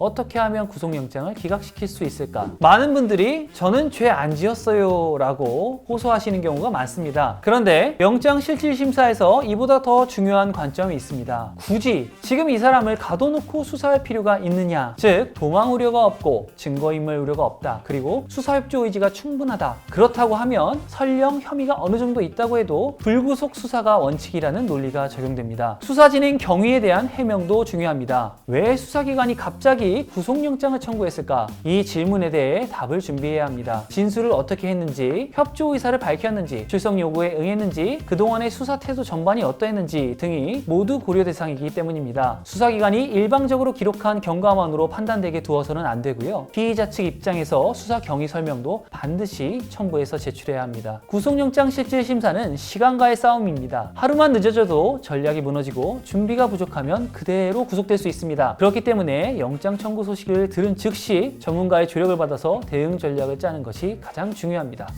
어떻게 하면 구속영장을 기각시킬 수 있을까? 많은 분들이 저는 죄 안 지었어요 라고 호소하시는 경우가 많습니다. 그런데 영장실질심사에서 이보다 더 중요한 관점이 있습니다. 굳이 지금 이 사람을 가둬놓고 수사할 필요가 있느냐? 즉, 도망 우려가 없고 증거인멸 우려가 없다. 그리고 수사협조 의지가 충분하다. 그렇다고 하면 설령 혐의가 어느 정도 있다고 해도 불구속 수사가 원칙이라는 논리가 적용됩니다. 수사 진행 경위에 대한 해명도 중요합니다. 왜 수사기관이 갑자기 구속영장을 청구했을까? 이 질문에 대해 답을 준비해야 합니다. 진술을 어떻게 했는지, 협조 의사를 밝혔는지, 출석 요구에 응했는지, 그동안의 수사 태도 전반이 어떠했는지 등이 모두 고려 대상이기 때문입니다. 수사기관이 일방적으로 기록한 경과만으로 판단되게 두어서는 안 되고요. 피의자 측 입장에서 수사 경위 설명도 반드시 첨부해서 제출해야 합니다. 구속영장 실질 심사는 시간과의 싸움입니다. 하루만 늦어져도 전략이 무너지고 준비가 부족하면 그대로 구속될 수 있습니다. 그렇기 때문에 영장 청구 소식을 들은 즉시 전문가의 조력을 받아서 대응 전략을 짜는 것이 가장 중요합니다.